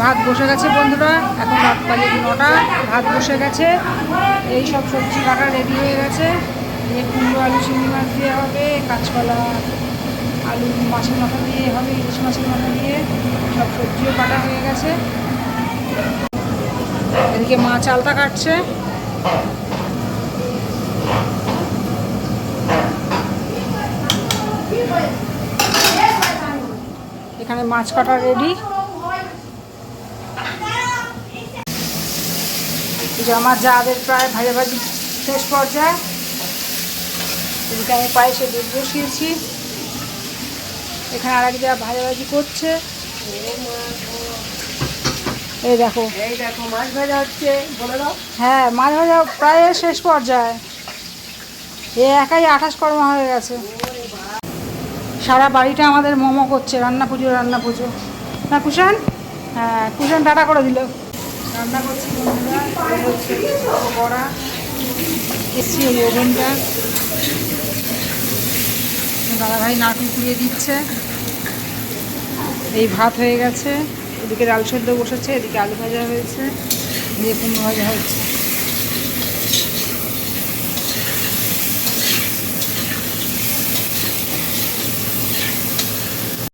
ভাত বসে গেছে বন্ধুরা, এখন রাত বাজে নটা, ভাত বসে গেছে। এই সব সবজি কাটা রেডি হয়ে গেছে। এই কুমড়ো, আলু, চিংড়ি মাছ দিয়ে হবে, কাঁচকলা, আলু, মাছের মাথা দিয়ে হবে, ইলিশ মাছের মাথা দিয়ে সব সবজিও কাটা হয়ে গেছে। এদিকে মা চালটা কাটছে। এখানে মাছ কাটা রেডি এই যে আমার যাদের প্রায় ভাজা ভাজি শেষ পর্যায়ে এদিকে আমি পায়েসে দুধ বসিয়েছি। এখানে আর এক যা ভাজাভাজি করছে। এই দেখো। এই দেখো মাছ ভাজা হচ্ছে বলে দাও। হ্যাঁ মাছ ভাজা প্রায় শেষ পর্যায়ে। এ একাই আঠাশ কর্মা হয়ে গেছে। সারা বাড়িটা আমাদের মোমো করছে রান্না পুজো রান্না পুজো। না কুষাণ? হ্যাঁ কুষাণ টাটা করে দিল। রান্না করছি বন্ধুরা, এই বড়া, এসছি ওই ওভেনটা। দাদাভাই নাটু কুড়িয়ে দিচ্ছে। এই ভাত হয়ে গেছে, এদিকে ডাল সেদ্ধ বসেছে, এদিকে আলু ভাজা হয়েছে, দিয়ে কুমড়ো ভাজা হচ্ছে